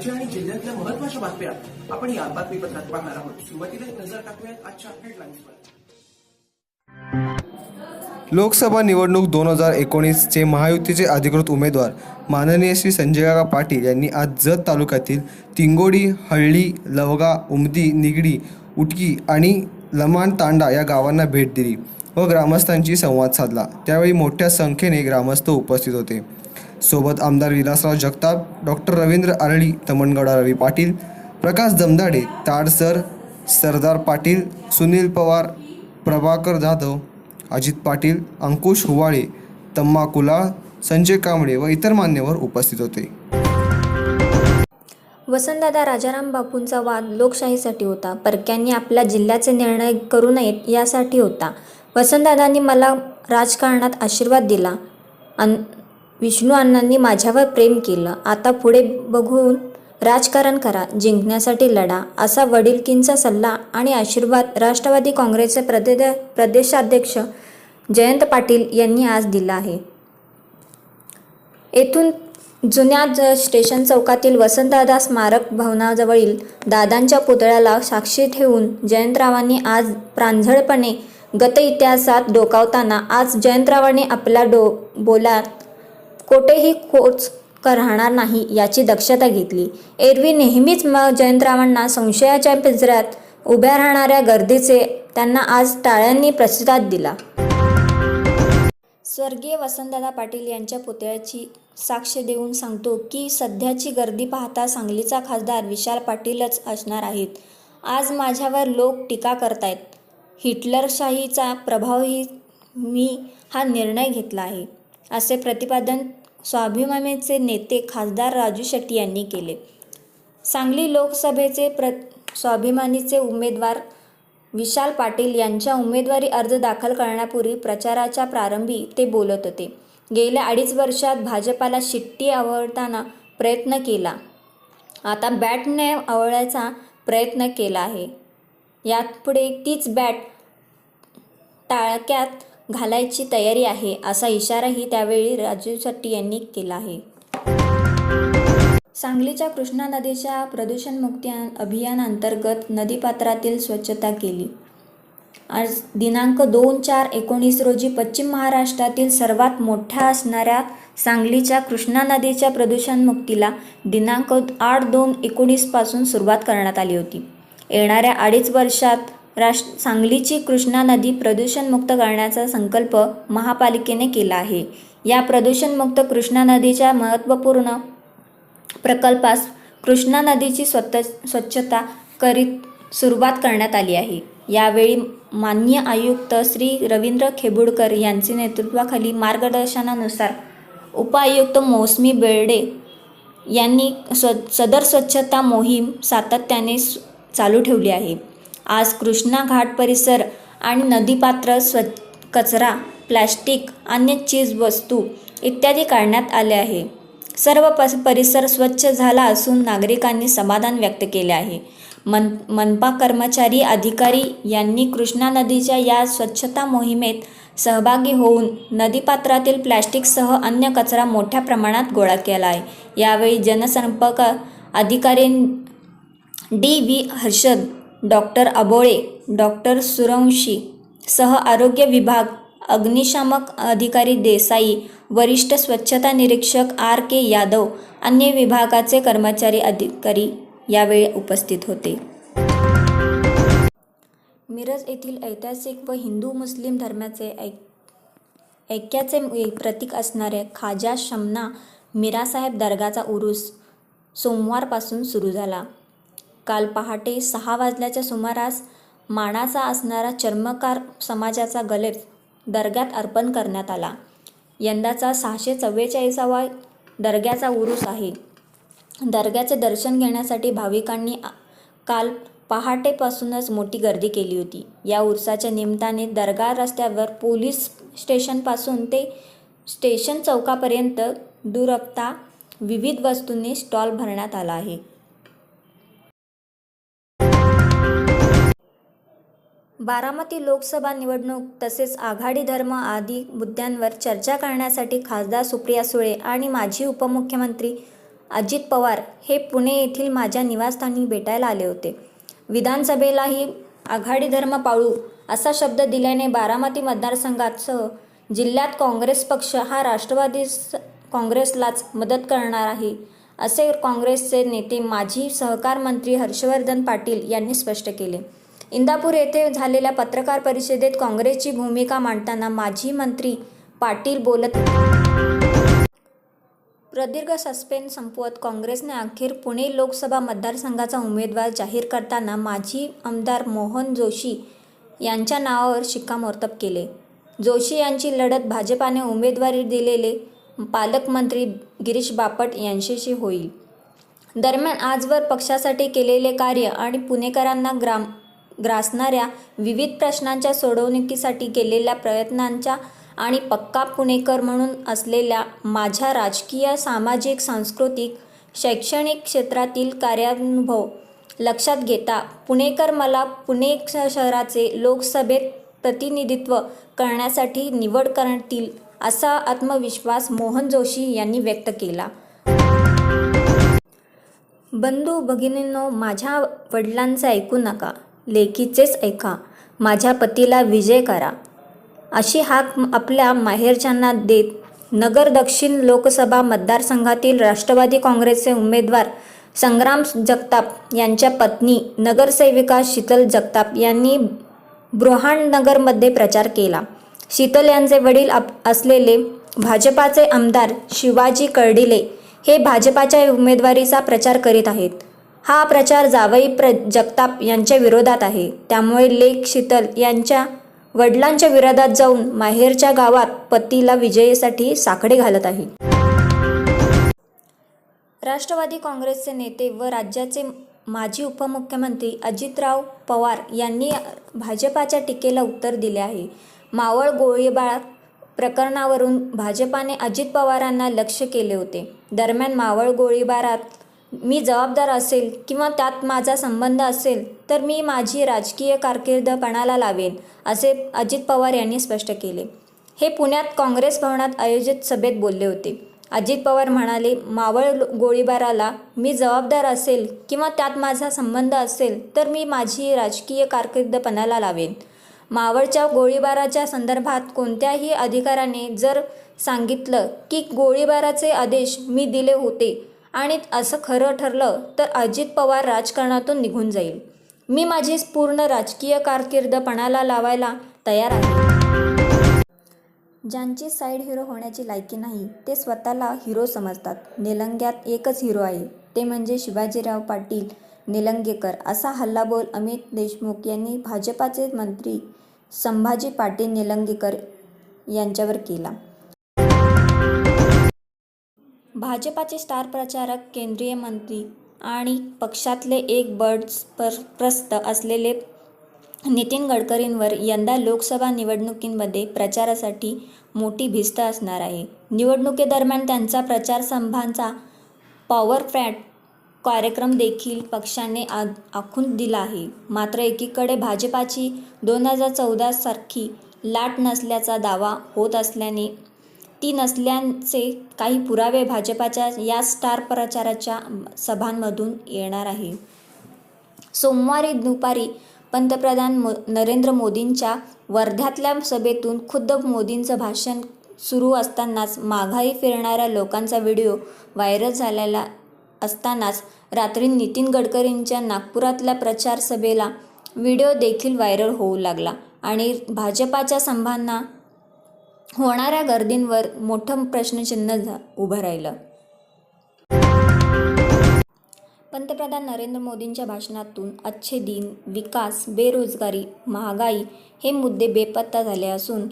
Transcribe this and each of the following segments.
राज्य आणि जिल्ह्यातल्या महत्त्वाच्या बातम्या आपण या बातमीपत्रात पाहणार आहोत. सुरुवातीला एक नजर टाकूयात आजच्या हेडलाईन्सवर लोकसभा निवडणूक दोन हजार एकोणीसचे महायुतीचे अधिकृत उमेदवार माननीय श्री संजयकाका पाटील यांनी आज जत तालुक्यातील तिंगोडी हळ्ळी लवगा उमदी निगडी उटकी आणि लमाण तांडा या गावांना भेट दिली व ग्रामस्थांशी संवाद साधला. त्यावेळी मोठ्या संख्येने ग्रामस्थ उपस्थित होते. सोबत आमदार विलासराव जगताप डॉक्टर रवींद्र आरळी तमणगौडा रवी पाटील प्रकाश जमदाडे ताडसर सरदार पाटील सुनील पवार प्रभाकर जाधव अजित पाटील अंकुश हुवाळे तम्मा कुलाळ संजय कांबळे व इतर मान्यवर उपस्थित होते. वसंतदादा राजाराम बापूंचा वाद लोकशाहीसाठी होता परक्यांनी आपल्या जिल्ह्याचे निर्णय करू नयेत यासाठी होता. वसंतदादांनी मला राजकारणात आशीर्वाद दिला. अन विष्णू अण्णांनी माझ्यावर प्रेम केलं. आता पुढे बघून राजकारण करा जिंकण्यासाठी लढा. असा वडिलकींचा सल्ला आणि आशीर्वाद राष्ट्रवादी काँग्रेसचे प्रदे प्रदेशाध्यक्ष जयंत पाटील यांनी आज दिला आहे. येथून जुन्या ज स्टेशन चौकातील वसंतदादा स्मारक भवनाजवळील दादांच्या पुतळ्याला साक्षी ठेवून जयंतरावांनी आज प्रांजळपणे गत इतिहासात डोकावताना आज जयंतरावांनी आपल्या डो बोलात कोठेही खोच राहणार नाही याची दक्षता घेतली. एरवी नेहमीच म जयंतरावांना संशयाच्या पिंजऱ्यात उभ्या राहणाऱ्या गर्दीचे त्यांना आज टाळ्यांनी प्रतिसाद दिला. स्वर्गीय वसंतदादा पाटील यांच्या पुतळ्याची साक्ष देऊन सांगतो की सध्याची गर्दी पाहता सांगलीचा खासदार विशाल पाटीलच असणार आहेत. आज माझ्यावर लोक टीका करतायत. हिटलरशाहीचा प्रभावही मी हा निर्णय घेतला आहे असे प्रतिपादन स्वाभिमानीचे नेते खासदार राजू शेट्टी यांनी केले. सांगली लोकसभेचे प्र स्वाभिमानीचे उमेदवार विशाल पाटील यांच्या उमेदवारी अर्ज दाखल करण्यापूर्वी प्रचाराच्या प्रारंभी ते बोलत होते. गेल्या अडीच वर्षात भाजपाला शिट्टी आवडताना प्रयत्न केला. आता बॅटने आवळायचा प्रयत्न केला आहे. यापुढे तीच बॅट टाळक्यात घालायची तयारी आहे असा इशाराही त्यावेळी राजीव शेट्टी यांनी केला आहे. सांगलीच्या कृष्णा नदीच्या प्रदूषणमुक्ती अभियानांतर्गत नदीपात्रातील स्वच्छता केली. आज दिनांक दोन चार एकोणीस रोजी पश्चिम महाराष्ट्रातील सर्वात मोठ्या असणाऱ्या सांगलीच्या कृष्णा नदीच्या प्रदूषणमुक्तीला दिनांक आठ दोन एकोणीसपासून सुरुवात करण्यात आली होती. येणाऱ्या अडीच वर्षात राष्ट्र सांगलीची कृष्णा नदी प्रदूषणमुक्त करण्याचा संकल्प महापालिकेने केला आहे. या प्रदूषणमुक्त कृष्णा नदीच्या महत्त्वपूर्ण प्रकल्पास कृष्णा नदीची स्वत स्वच्छता करीत सुरुवात करण्यात आली आहे. यावेळी मान्य आयुक्त श्री रवींद्र खेबुडकर यांचे नेतृत्वाखाली मार्गदर्शनानुसार उपायुक्त मौसमी बेर्डे यांनी स्व सदर स्वच्छता मोहीम सातत्याने सु- चालू ठेवली आहे. आज कृष्णा घाट परिसर आणि नदीपात्र स्व कचरा प्लॅस्टिक अन्य चीज वस्तू इत्यादी काढण्यात आले आहे. सर्व पस परिसर स्वच्छ झाला असून नागरिकांनी समाधान व्यक्त केले आहे. मन मनपा कर्मचारी अधिकारी यांनी कृष्णा नदीच्या या स्वच्छता मोहिमेत सहभागी होऊन नदीपात्रातील प्लॅस्टिकसह अन्य कचरा मोठ्या प्रमाणात गोळा केला आहे. यावेळी जनसंपर्क अधिकारी D V Harshad doctor Abole doctor Survanshi सह आरोग्य विभाग अग्निशामक अधिकारी देसाई वरिष्ठ स्वच्छता निरीक्षक आर के यादव अन्य विभागाचे कर्मचारी अधिकारी यावेळी उपस्थित होते. मिरज येथील ऐतिहासिक व हिंदू मुस्लिम धर्माचे ऐक ऐक्याचे प्रतीक असणारे खाजा शमना मिरासाहेब दर्गाचा उरूस सोमवारपासून सुरू झाला. काल पहाटे सहा वाजल्याच्या सुमारास मानाचा असणारा चर्मकार समाजाचा गलेफ दर्ग्यात अर्पण करण्यात आला. यंदाचा सहाशे चव्वेचाळीसावा दर्ग्याचा उरूस आहे. दर्ग्याचे दर्शन घेण्यासाठी भाविकांनी काल पहाटेपासूनच मोठी गर्दी केली होती. या उरसाच्या निमित्ताने दर्गा रस्त्यावर पोलीस स्टेशनपासून ते स्टेशन चौकापर्यंत दुरप्ता विविध वस्तूंनी स्टॉल भरण्यात आला आहे. बारामती लोकसभा निवडणूक तसेच आघाडी धर्म आदी मुद्द्यांवर चर्चा करण्यासाठी खासदार सुप्रिया सुळे आणि माजी उपमुख्यमंत्री अजित पवार हे पुणे येथील माझ्या निवासस्थानी भेटायला आले होते. विधानसभेलाही आघाडी धर्म पाळू असा शब्द दिल्याने बारामती मतदारसंघासह जिल्ह्यात काँग्रेस पक्ष हा राष्ट्रवादी स- काँग्रेसलाच मदत करणार आहे असे काँग्रेसचे नेते माजी सहकार मंत्री हर्षवर्धन पाटील यांनी स्पष्ट केले. इंदापूर येथे झालेल्या पत्रकार परिषदेत काँग्रेसची भूमिका मांडताना माजी मंत्री पाटील बोलत प्रदीर्घ सस्पेन्स संपवत काँग्रेसने अखेर पुणे लोकसभा मतदारसंघाचा उमेदवार जाहीर करताना माजी आमदार मोहन जोशी यांच्या नावावर शिक्कामोर्तब केले. जोशी यांची लढत भाजपाने उमेदवारी दिलेले पालकमंत्री गिरीश बापट यांच्याशी होईल. दरम्यान आजवर पक्षासाठी केलेले कार्य आणि पुणेकरांना ग्राम ग्रासणाऱ्या विविध प्रश्नांच्या सोडवणुकीसाठी केलेल्या प्रयत्नांच्या आणि पक्का पुणेकर म्हणून असलेल्या माझ्या राजकीय सामाजिक सांस्कृतिक शैक्षणिक क्षेत्रातील कार्यानुभव लक्षात घेता पुणेकर मला पुणे शहराचे लोकसभेत प्रतिनिधित्व करण्यासाठी निवड करतील असा आत्मविश्वास मोहन जोशी यांनी व्यक्त केला. बंधू भगिनींनो माझ्या वडिलांचं ऐकू नका. लेकीचेच ऐका. माझ्या पतीला विजय करा. अशी हाक आपल्या माहेरच्यांना देत नगर दक्षिण लोकसभा मतदारसंघातील राष्ट्रवादी काँग्रेसचे उमेदवार संग्राम जगताप यांच्या पत्नी नगरसेविका शीतल जगताप यांनी बृहाणनगरमध्ये प्रचार केला. शीतल यांचे वडील आप असलेले भाजपाचे आमदार शिवाजी कर्डिले हे भाजपाच्या उमेदवारीचा प्रचार करीत आहेत. हा प्रचार जावई प्र जगताप यांच्या विरोधात आहे. त्यामुळे लेख शीतल यांच्या वडिलांच्या विरोधात जाऊन माहेरच्या गावात पतीला विजयीसाठी साकडे घालत आहे. राष्ट्रवादी काँग्रेसचे नेते व राज्याचे माजी उपमुख्यमंत्री अजितराव पवार यांनी भाजपाच्या टीकेला उत्तर दिले आहे. मावळ गोळीबार प्रकरणावरून भाजपाने अजित पवारांना लक्ष केले होते. दरम्यान मावळ गोळीबारात मी जबाबदार असेल किंवा त्यात माझा संबंध असेल तर मी माझी राजकीय कारकीर्द पणाला लावेन असे अजित पवार यांनी स्पष्ट केले. हे पुण्यात काँग्रेस भवनात आयोजित सभेत बोलले होते. अजित पवार म्हणाले मावळ गोळीबाराला मी जबाबदार असेल किंवा त्यात माझा संबंध असेल तर मी माझी राजकीय कारकीर्द पणाला लावेन. मावळच्या गोळीबाराच्या संदर्भात कोणत्याही अधिकाऱ्याने जर सांगितलं की गोळीबाराचे आदेश मी दिले होते आणि असं खरं ठरलं तर अजित पवार राजकारणातून निघून जाईल. मी माझी पूर्ण राजकीय कारकीर्द पणाला लावायला तयार आहे. ज्यांची साईड हिरो होण्याची लायकी नाही ते स्वतःला हिरो समजतात. निलंग्यात एकच हिरो आहे ते म्हणजे शिवाजीराव पाटील निलंगेकर असा हल्लाबोल अमित देशमुख यांनी भाजपाचे मंत्री संभाजी पाटील निलंगेकर यांच्यावर केला. भाजपाचे स्टार प्रचारक केंद्रीय मंत्री आणि पक्षातले एक बर्डप्रस्त असलेले नितीन गडकरींवर यंदा लोकसभा निवडणुकींमध्ये प्रचारासाठी मोठी भिस्त असणार आहे. निवडणुकीदरम्यान त्यांचा प्रचारसंभांचा पॉवर फ्रॅट कार्यक्रम देखील पक्षाने आ आखून दिला आहे. मात्र एकीकडे भाजपाची दोन हजार चौदासारखी लाट नसल्याचा दावा होत असल्याने ती नसल्याचे काही पुरावे भाजपाच्या या स्टार प्रचाराच्या सभांमधून येणार आहे. सोमवारी दुपारी पंतप्रधान मो नरेंद्र मोदींच्या वर्ध्यातल्या सभेतून खुद्द मोदींचं भाषण सुरू असतानाच माघारी फिरणाऱ्या लोकांचा व्हिडिओ व्हायरल झालेला असतानाच रात्री नितीन गडकरींच्या नागपुरातल्या प्रचार सभेला व्हिडिओ देखील व्हायरल होऊ लागला आणि भाजपाच्या संभांना होणाऱ्या गर्दींवर मोठं प्रश्नचिन्ह झा उभं राहिलं. पंतप्रधान नरेंद्र मोदींच्या भाषणातून अच्छे दिन विकास बेरोजगारी महागाई हे मुद्दे बेपत्ता झाले असून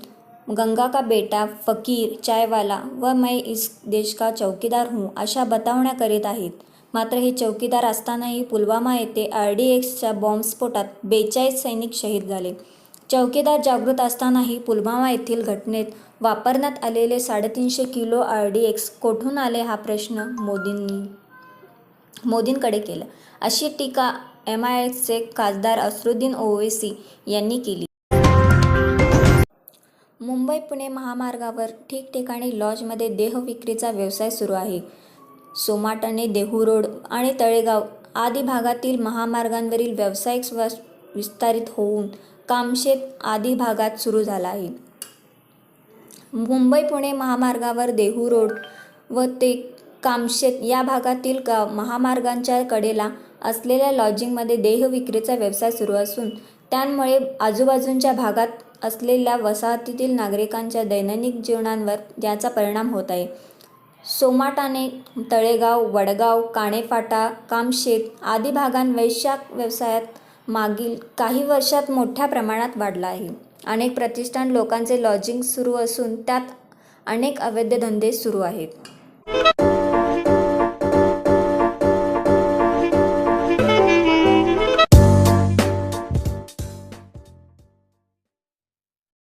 गंगा का बेटा फकीर चायवाला व मैं इस देश का चौकीदार हूँ अशा बतावण्या करीत आहेत. मात्र हे चौकीदार असतानाही पुलवामा येथे आर डी एक्सच्या बॉम्बस्फोटात बेचाळीस सैनिक शहीद झाले. चौकीदार जागृत असतानाही पुलवामा येथील घटनेत वापरण्यात आलेले साडेतीनशे किलो आर डी एक्स कोठून आले हा प्रश्न मोदींनी मोदींकडे केला. अशी टीका एम आय एसचे खासदार असरुद्दीन ओवेसी यांनी केली. मुंबई पुणे महामार्गावर ठिकठिकाणी लॉजमध्ये देहविक्रीचा व्यवसाय सुरू आहे. सोमाटणे देहू रोड आणि तळेगाव आदी भागातील महामार्गांवरील व्यावसायिक स्व विस्तारित होऊन कामशेत आदी भागात सुरू झाला आहे. मुंबई पुणे महामार्गावर देहू रोड व ते कामशेत या भागातील का महामार्गांच्या कडेला असलेल्या लॉजिंगमध्ये देह विक्रीचा व्यवसाय सुरू असून त्यामुळे आजूबाजूंच्या भागात असलेल्या वसाहतीतील नागरिकांच्या दैनंदिन जीवनांवर याचा परिणाम होत आहे. सोमाटाने तळेगाव वडगाव काणेफाटा कामशेत आदी भागांत वैशाख व्यवसायात मागील काही वर्षात मोठ्या प्रमाणात वाढला आहे. अनेक प्रतिष्ठान लोकांचे लॉजिंग सुरू असून त्यात अनेक अवैध धंदे सुरू आहेत.